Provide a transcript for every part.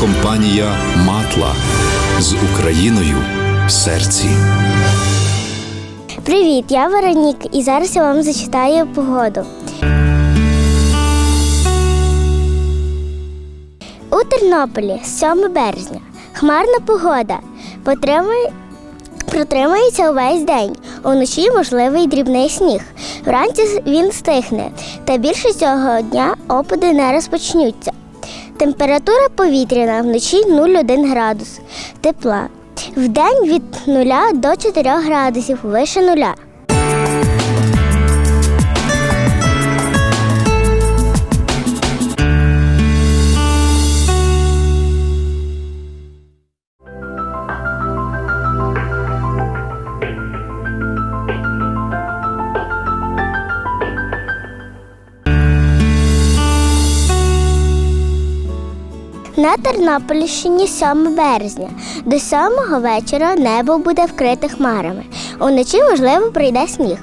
компанія Матла з Україною в серці. Привіт, я Веронік, і зараз я вам зачитаю погоду. У Тернополі 7 березня. Хмарна погода. Потримай- Протримається увесь день. Уночі можливий дрібний сніг. Вранці він стихне, та більше цього дня опади не розпочнуться. Температура повітряна вночі 0,1 градус тепла. Вдень від 0 до 4 градусів вище нуля. На Тернопільщині 7 березня. До 7 вечора небо буде вкрите хмарами. Уночі, можливо, прийде сніг.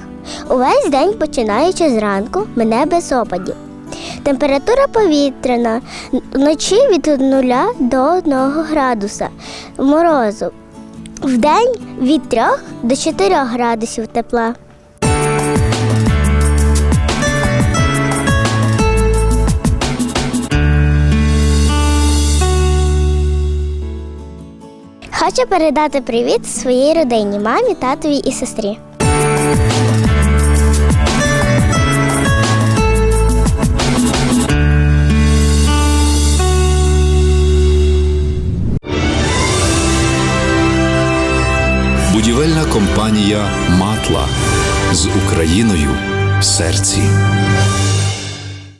Увесь день, починаючи зранку, мене без опадів. Температура повітряна вночі від 0 до 1 градуса морозу. Вдень від 3 до 4 градусів тепла. Хочу передати привіт своїй родині, мамі, татові і сестрі. Будівельна компанія Матла з Україною в серці.